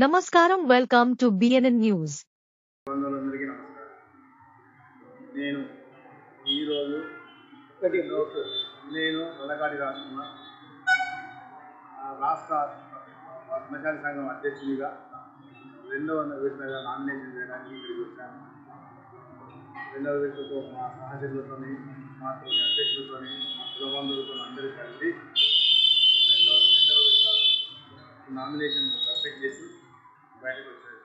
నమస్కారం welcome to BNN news బంధువులందరికీ నమస్కారం. నేను ఈరోజు ఒకటి నోటు. నేను వల్లకాటి రాజకుమార్ ఆ రాష్ట్ర పద్మశాలి సంఘం అధ్యక్షునిగా రెండవ విడతగా నామినేషన్ చేయడానికి ఇక్కడికి వచ్చాను. రెండవ విడతతో మా సహచరులతోని మా అధ్యక్షులతో మా కులబంధువులతో అందరూ కలిసి రెండవ రెండవ విడత నామినేషన్ సబ్మిట్ చేసి బయటకు వచ్చాను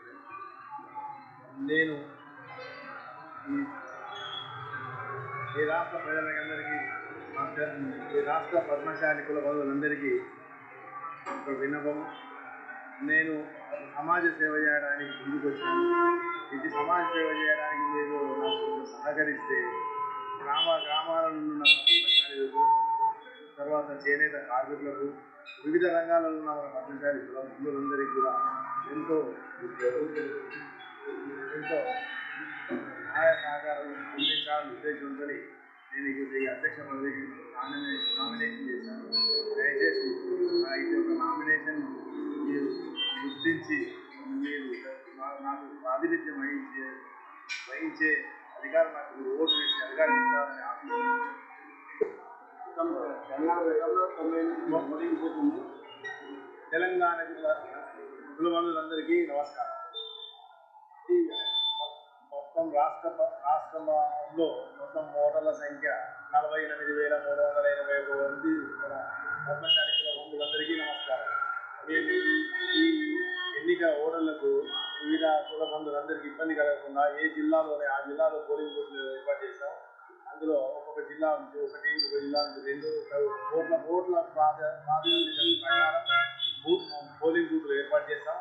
నేను ఈ ఈ రాష్ట్ర ప్రజలందరికీ ఈ రాష్ట్ర పద్మశాలి కుల బంధువులందరికీ ఒక విన్నపం. నేను సమాజ సేవ చేయడానికి ముందుకు వచ్చాను ఇది సమాజ సేవ చేయడానికి మీరు నాకు సహకరిస్తే గ్రామ గ్రామాలలో ఉన్న పద్మశాలీలకు తర్వాత చేనేత కార్మికులకు వివిధ రంగాలలో ఉన్న పద్మశాలి కుల బంధువులందరికీ కూడా ఎంతో ఎంతో సహాయ సహకారం అందించాలని ఉద్దేశంతో నేను ఈ అధ్యక్ష పదవికి నామినేషన్ నామినేషన్ చేశాను. దయచేసి నా ఇది ఒక నామినేషన్ మీరు గుర్తించి మీరు నాకు ప్రాతినిధ్యం వహించే వహించే అధికారం నాకు ఓటు వేసి అధికారం ఇస్తారని ఆశిస్తున్నాను తెలంగాణ కుల బంధువులందరికీ నమస్కారం. ఈ మొత్తం రాష్ట్ర రాష్ట్రంలో మొత్తం ఓటర్ల సంఖ్య నలభై ఎనిమిది వేల మూడు వందల ఎనభై ఒక మంది మన పద్మశాలి కుల బంధువులందరికీ నమస్కారం. మేము ఈ- ఎన్నిక ఓటర్లకు వివిధ కులబంధులందరికీ ఇబ్బంది కలగకుండా ఏ జిల్లాలోనే ఆ జిల్లాలో పోలింగ్ బూత్లు ఏర్పాటు చేస్తాం అందులో ఒక్కొక్క జిల్లా నుంచి ఒకటి ఒక జిల్లా నుంచి రెండు ఓట్ల ఓట్ల ప్రాధ- ప్రాధాన్యత ప్రకారం బూత్ పోలింగ్ బూత్లు ఏర్పాటు చేస్తాం.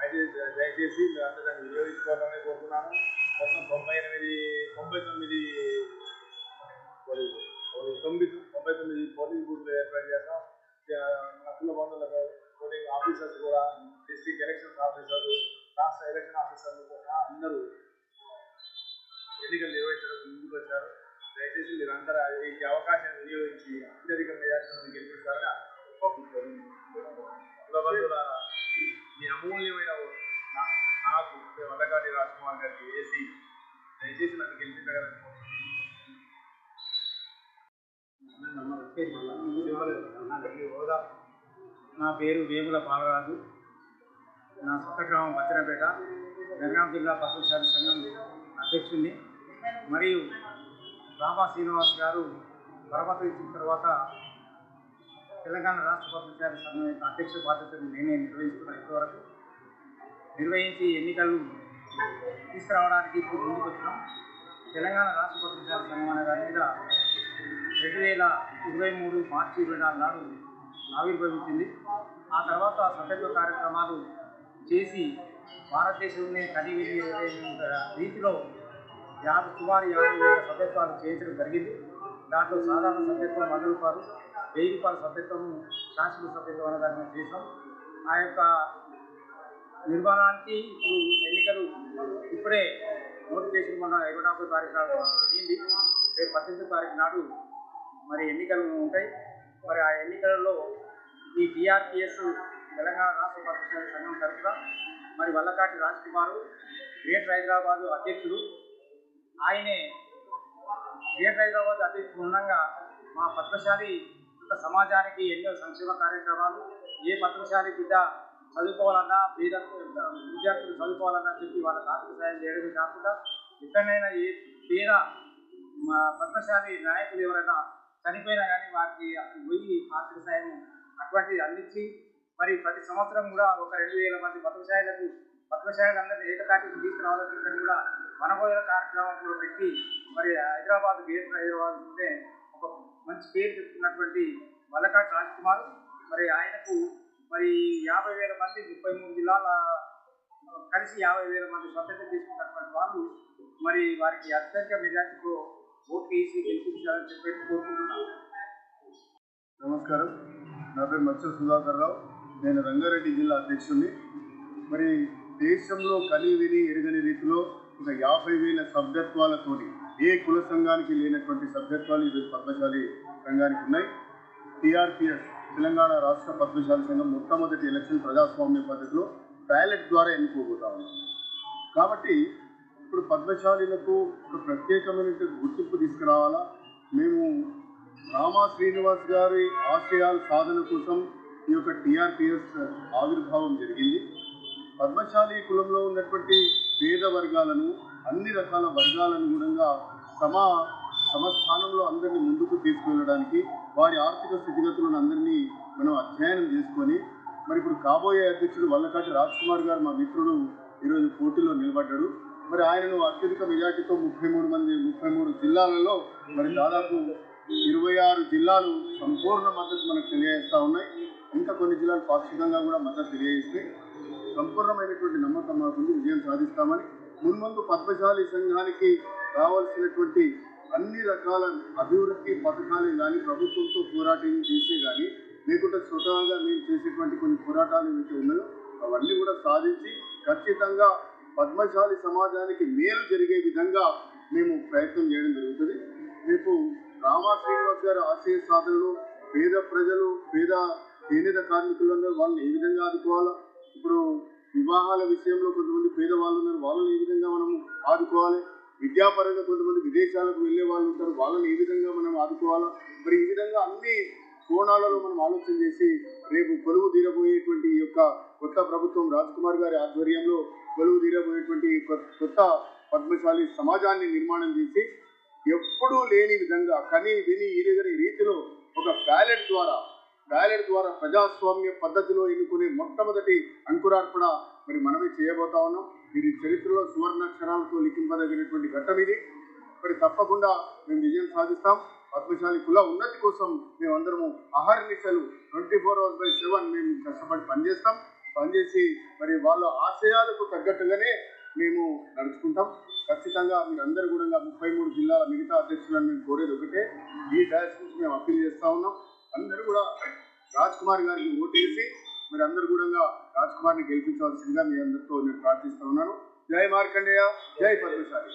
అయితే దయచేసి మీరు అందరూ దాన్ని వినియోగించుకోవాలని కోరుతున్నాను. మొత్తం తొంభై ఎనిమిది తొంభై తొమ్మిది తొమ్మిది తొంభై తొమ్మిది పోలింగ్ బూత్లు ఏర్పాటు చేస్తాం. ఆ, మన బంధువులకు పోలింగ్ ఆఫీసర్స్ కూడా డిస్టిక్ ఎలక్షన్ ఆఫీసర్లు రాష్ట్ర ఎలక్షన్ ఆఫీసర్లు కూడా అందరూ ఎన్నికలు నిర్వహించడానికి ముందుకు వచ్చారు. దయచేసి మీరు అందరూ ఈ అవకాశాన్ని వినియోగించి అత్యధిక మెజార్టీని గెలిపిస్తారని మీ అమూల్యమైన నాకు వల్లకాటి రాజకుమార్ గారికి వేసి దయచేసి నన్ను గెలిపించగలను నా పేరు వేముల బాలరాజు. నా సొంత గ్రామం బచ్చనపేట. జనగాం జిల్లా పశుశాల సంఘం అధ్యక్షుడిని మరియు రామా శ్రీనివాస్ గారు పరమతించిన తర్వాత తెలంగాణ రాష్ట్ర పశుశాల సంఘం యొక్క అధ్యక్ష బాధ్యతను నేనే నిర్వహిస్తున్నాను ఇప్పటివరకు. నిర్వహించి ఎన్నికలు తీసుకురావడానికి ఇప్పుడు ముందుకు వచ్చినాం తెలంగాణ రాష్ట్ర పత్రికల సంఘం అనే దాని మీద రెండు వేల ఇరవై మూడు మార్చి ఇరవై నాలుగు నాడు ఆవిర్భవించింది. ఆ తర్వాత సభ్యత్వ కార్యక్రమాలు చేసి భారతదేశంలోనే కనివిని రీతిలో యాభై సుమారు యాభై వేల సభ్యత్వాలు చేయించడం జరిగింది. దాంట్లో సాధారణ సభ్యత్వం వంద రూపాయలు. వెయ్యి రూపాయల సభ్యత్వం శాశ్వత సభ్యత్వం అనే దాన్ని చేసాం ఆ యొక్క నిర్మాణానికి ఇప్పుడు ఎన్నికలు ఇప్పుడే నోటిఫికేషన్ మన ఇరవై నాలుగో తారీఖు నాడు అయింది. రేపు పద్దెనిమిది తారీఖు నాడు మరి ఎన్నికలు ఉంటాయి. మరి ఆ ఎన్నికలలో ఈ టీఆర్పిఎస్ తెలంగాణ రాష్ట్ర పత్రికల సంఘం తరఫున మరి వల్లకాటి రాజ్ కుమారు గ్రేటర్ హైదరాబాదు అధ్యక్షుడు ఆయనే గ్రేటర్ హైదరాబాద్ అధ్యక్షుడు ఉండగా మా పద్మశాలి సమాజానికి ఎన్నో సంక్షేమ కార్యక్రమాలు ఏ పత్రశాలి బిడ్డ చదువుకోవాలన్నా పేద విద్యార్థులు చదువుకోవాలన్నా చెప్పి వాళ్ళకి ఆర్థిక సాయం చేయడమే కాకుండా ఎక్కడైనా ఏ పేద మా పద్మశాలి నాయకులు ఎవరైనా చనిపోయినా కానీ వారికి పోయి ఆర్థిక సాయం అటువంటిది అందించి మరి ప్రతి సంవత్సరం కూడా ఒక రెండు వేల మంది పద్మశాలకు పద్మశాలందరినీ ఏకతాటికి తీసుకురావాలని కూడా వనభోజన కార్యక్రమం కూడా పెట్టి మరి హైదరాబాద్ గేట్ హైదరాబాద్ ఉంటే మంచి పేరు తెచ్చుకున్నటువంటి వల్లకాటి రాజ్ కుమార్ మరి ఆయనకు మరి యాభై వేల మంది ముప్పై మూడు జిల్లాల కలిసి యాభై వేల మంది స్వతంత్ర తీసుకున్నటువంటి వాళ్ళు మరి వారికి అత్యధిక మెజార్టీతో ఓట్లు వేసి గెలిపించాలని చెప్పి కోరుకుంటున్నాను నమస్కారం. నా పేరు మత్స్య సుధాకర్ రావు. నేను రంగారెడ్డి జిల్లా అధ్యక్షుడిని. మరి దేశంలో కని విని ఎరగని రీతిలో ఒక యాభై వేల సభ్యత్వాలతోని ఏ కుల సంఘానికి లేనటువంటి సభ్యత్వాలు ఈరోజు పద్మశాలి సంఘానికి ఉన్నాయి. టీఆర్పిఎస్ తెలంగాణ రాష్ట్ర పద్మశాలి సంఘం మొట్టమొదటి ఎలక్షన్ ప్రజాస్వామ్య పద్ధతిలో బ్యాలెట్ ద్వారా ఎన్నుకోబోతా ఉన్నాం కాబట్టి ఇప్పుడు పద్మశాలీలకు ఒక ప్రత్యేకమైన గుర్తింపు తీసుకురావాలా? మేము రామా శ్రీనివాస్ గారి ఆశయాల సాధన కోసం ఈ యొక్క టీఆర్పీఎస్ ఆవిర్భావం జరిగింది. పద్మశాలి కులంలో ఉన్నటువంటి పేద వర్గాలను అన్ని రకాల వర్గాలను కూడా సమా సమస్థానంలో అందరినీ ముందుకు తీసుకువెళ్ళడానికి వారి ఆర్థిక స్థితిగతులను అందరినీ మనం అధ్యయనం చేసుకొని మరి ఇప్పుడు కాబోయే అధ్యక్షుడు వల్లకాటి రాజ్ కుమార్ గారు మా మిత్రుడు ఈరోజు పోటీలో నిలబడ్డాడు. మరి ఆయనను అత్యధిక మెజార్టీతో ముప్పై మూడు మంది ముప్పై మూడు జిల్లాలలో మరి దాదాపు ఇరవై ఆరు జిల్లాలు సంపూర్ణ మద్దతు మనకు తెలియజేస్తూ ఉన్నాయి. ఇంకా కొన్ని జిల్లాలు పాక్షికంగా కూడా మద్దతు తెలియజేస్తాయి సంపూర్ణమైనటువంటి నమ్మకం మాకుంది. విజయం సాధిస్తామని మున్ముందు పద్మశాలి సంఘానికి కావలసినటువంటి అన్ని రకాల అభివృద్ధి పథకాలు కానీ ప్రభుత్వంతో పోరాటం చేసే కానీ లేకుంటే స్వతహాగా మేము చేసేటువంటి కొన్ని పోరాటాలు ఏవైతే ఉన్నాయో అవన్నీ కూడా సాధించి ఖచ్చితంగా పద్మశాలి సమాజానికి మేలు జరిగే విధంగా మేము ప్రయత్నం చేయడం జరుగుతుంది. రేపు రామా శ్రీనివాస్ గారి ఆశయ సాధనలో పేద ప్రజలు పేద చేనేత కార్మికులందరూ వాళ్ళని ఏ విధంగా ఆదుకోవాలా? ఇప్పుడు వివాహాల విషయంలో కొంతమంది పేదవాళ్ళు ఉన్నారు. వాళ్ళని ఏ విధంగా మనం ఆదుకోవాలి? విద్యాపరంగా కొంతమంది విదేశాలకు వెళ్ళే వాళ్ళు ఉంటారు. వాళ్ళని ఏ విధంగా మనం ఆదుకోవాలా? మరి ఈ విధంగా అన్ని కోణాలలో మనం ఆలోచన చేసి రేపు కొలువు తీరబోయేటువంటి ఈ యొక్క కొత్త ప్రభుత్వం రాజ్ కుమార్ గారి ఆధ్వర్యంలో కొలువు తీరబోయేటువంటి కొత్త పద్మశాలి సమాజాన్ని నిర్మాణం చేసి ఎప్పుడూ లేని విధంగా కని విని ఈరగని రీతిలో ఒక బ్యాలెట్ ద్వారా బ్యాలెట్ ద్వారా ప్రజాస్వామ్య పద్ధతిలో ఎన్నుకునే మొట్టమొదటి అంకురార్పణ మరి మనమే చేయబోతా ఉన్నాం. ఇది చరిత్రలో సువర్ణాక్షరాలతో లిఖింపదగినటువంటి ఘట్టం ఇది. మరి తప్పకుండా మేము విజయం సాధిస్తాం. పద్మశాలి కుల ఉన్నతి కోసం మేమందరము అహర్నిశలు twenty four hours by seven మేము కష్టపడి పనిచేస్తాం. పనిచేసి మరి వాళ్ళ ఆశయాలకు తగ్గట్టుగానే మేము నడుచుకుంటాం. ఖచ్చితంగా మీరందరూ కూడా ముప్పై మూడు జిల్లాల మిగతా అధ్యక్షులను మేము కోరేది ఒకటే. ఈ డాష్ నుంచి మేము అప్పీల్ చేస్తా ఉన్నాం. కుమార్ గారికి ఓటేసి మీరు అందరు కూడా రాజ్ కుమార్ని గెలిపించవలసిందిగా మీ అందరితో నేను ప్రార్థిస్తా ఉన్నాను. జై మార్కండేయ జై పద్మశాలి.